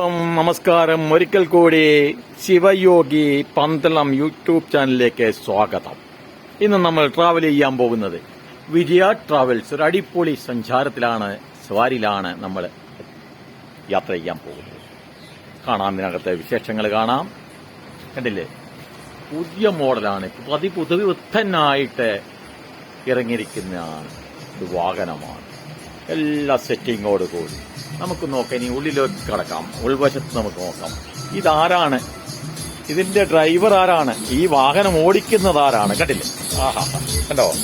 നമസ്കാരം. ഒരിക്കൽ കൂടി ശിവയോഗി പന്തളം യൂട്യൂബ് ചാനലിലേക്ക് സ്വാഗതം. ഇന്ന് നമ്മൾ ട്രാവൽ ചെയ്യാൻ പോകുന്നത് വിജയ ട്രാവൽസ് ഒരു അടിപൊളി സഞ്ചാരത്തിലാണ് സവാരിയിലാണ് നമ്മൾ യാത്ര ചെയ്യാൻ പോകുന്നത്. കാണാം ഇതിനകത്തെ വിശേഷങ്ങൾ കാണാം. കണ്ടില്ലേ? പുതിയ മോഡലാണ്. പതി പുതുവിത്തനായിട്ട് ഇറങ്ങിയിരിക്കുന്ന വാഹനമാണ്. എല്ലാ സെറ്റിങ്ങോട് കൂടി. നമുക്ക് നോക്കാം. ഇനി ഉള്ളിലേക്ക് കടക്കാം. ഉൾവശത്ത് നമുക്ക് നോക്കാം. ഇതാരാണ്? ഇതിന്റെ ഡ്രൈവർ ആരാണ്? ഈ വാഹനം ഓടിക്കുന്നത് ആരാണ്? കണ്ടില്ലേ? ആഹാ. കണ്ടോ?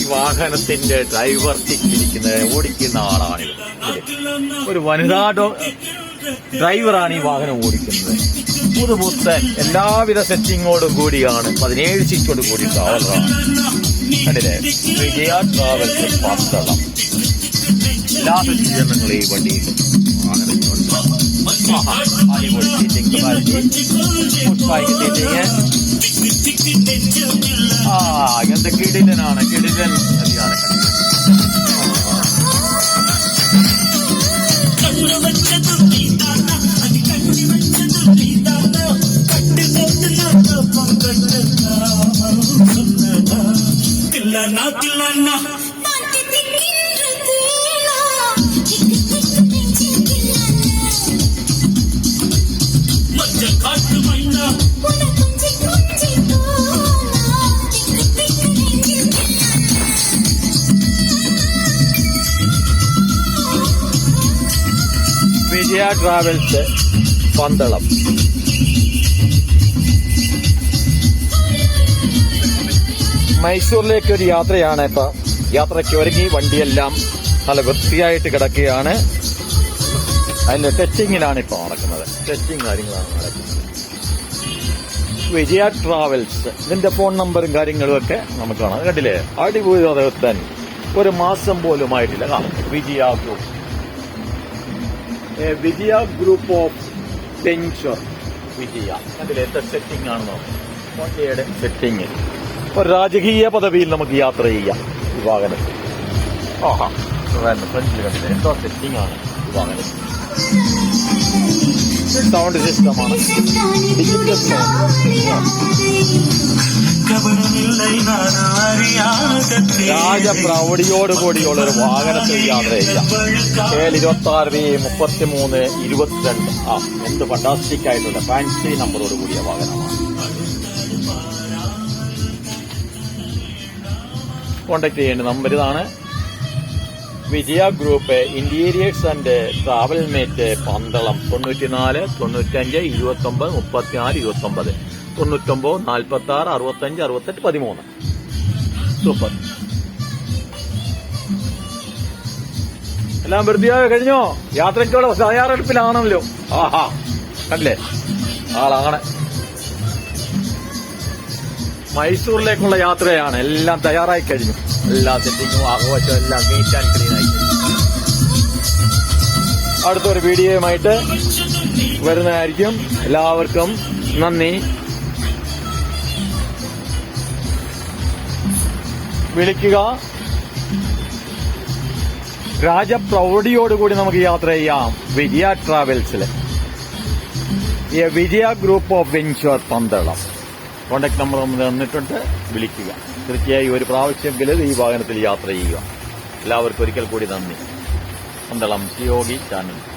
ഈ വാഹനത്തിന്റെ ഡ്രൈവർ ഇരിക്കുന്നത് ഓടിക്കുന്ന ആളാണ് ഒരു വനിതാ ഡ്രൈവറാണ് ഈ വാഹനം ഓടിക്കുന്നത്. പുതുപുത്തൻ എല്ലാവിധ സെറ്റിങ്ങോടും കൂടിയാണ് പതിനേഴ് സീറ്റോട് കൂടി ട്രാവലറാണ് കണ്ടില്ലേ? വിജയ ട്രാവൽസ് പന്തളം. എല്ലാ സജ്ജീകരണങ്ങളും ഈ വണ്ടിയിൽ വാഹനത്തിനുണ്ട് ആഹാ, അടിപൊളി seating capacity Vijaya travels Pandalam. മൈസൂരിലേക്ക് ഒരു യാത്രയാണ് ഇപ്പൊ. യാത്രയ്ക്ക് ഒരുങ്ങി വണ്ടിയെല്ലാം നല്ല വൃത്തിയായിട്ട് കിടക്കുകയാണ്. അതിന്റെ ടെസ്റ്റിങ്ങിലാണ് ഇപ്പോൾ നടക്കുന്നത്. ടെസ്റ്റിംഗ് കാര്യങ്ങളാണ് നടക്കുന്നത്. വിജയ ട്രാവൽസ്. ഇതിന്റെ ഫോൺ നമ്പറും കാര്യങ്ങളും ഒക്കെ നമുക്ക് കാണാം. കണ്ടില്ലേ? അടിപൊളി അദ്ദേഹത്തൻ ഒരു മാസം പോലും ആയിട്ടില്ല കാണും Vijaya group Vijaya group of venture Vijaya അതിലേത്ത setting ആണെന്നോ? നോക്കുന്നത് സെറ്റിംഗ് ഒരു രാജകീയ പദവിയിൽ നമുക്ക് യാത്ര ചെയ്യാം. വിവാഹനത്തിൽ ആഹാ. ഫ്രണ്ടിൽ കണ്ടില്ല? എന്തോ സെറ്റിംഗ് ആണ് വിവാഹനത്തിൽ സൗണ്ട് സിസ്റ്റമാണ് ഡിജിറ്റൽ സൗണ്ട് രാജപ്രൗഢിയോടുകൂടിയുള്ള ഒരു വാഹനത്തിൽ യാത്ര ചെയ്യാം. ഇരുപത്തി ആറ് മുപ്പത്തി മൂന്ന് ഇരുപത്തിരണ്ട്. ആ എന്ത് ഫണ്ടാസ്റ്റിക് ആയിട്ടുള്ള ഫാൻസി നമ്പറോട് കൂടിയ വാഹനമാണ്. കോണ്ടാക്ട് ചെയ്യേണ്ട നമ്പർ ഇതാണ്. Vijaya group interiors and travel mate Pandalam തൊണ്ണൂറ്റിനാല് തൊണ്ണൂറ്റഞ്ച് ഇരുപത്തൊമ്പത് മുപ്പത്തിനാല് ഇരുപത്തൊമ്പത്. തൊണ്ണൂറ്റൊമ്പത് നാൽപ്പത്തി ആറ് അറുപത്തഞ്ച് അറുപത്തെട്ട് പതിമൂന്ന്. സൂപ്പർ. എല്ലാം വൃത്തിയായ? കഴിഞ്ഞോ? യാത്രയ്ക്കുള്ള തയ്യാറെടുപ്പിലാണല്ലോ. ആഹാ. കണ്ടില്ലേ? ആളാണ്. മൈസൂറിലേക്കുള്ള യാത്രയാണ്. എല്ലാം തയ്യാറായി കഴിഞ്ഞു. എല്ലാ സെറ്റിങ്ങും ആഘോഷവും എല്ലാം നീറ്റ് ആൻഡ് അടുത്തൊരു വീഡിയോയുമായിട്ട് വരുന്നതായിരിക്കും. എല്ലാവർക്കും നന്ദി. വിളിക്കുക. രാജപ്രൗഢിയോടുകൂടി നമുക്ക് യാത്ര ചെയ്യാം. Vijaya ട്രാവൽസിൽ. Vijaya group of venture Pandalam. Contact number നമ്മൾ തന്നിട്ടുണ്ട്. വിളിക്കുക. തീർച്ചയായും ഒരു പ്രാവശ്യമെങ്കിലും ഈ വാഹനത്തിൽ യാത്ര ചെയ്യുക. എല്ലാവർക്കും ഒരിക്കൽ കൂടി നന്ദി. പന്തളം സിയോഗി ചാനൽ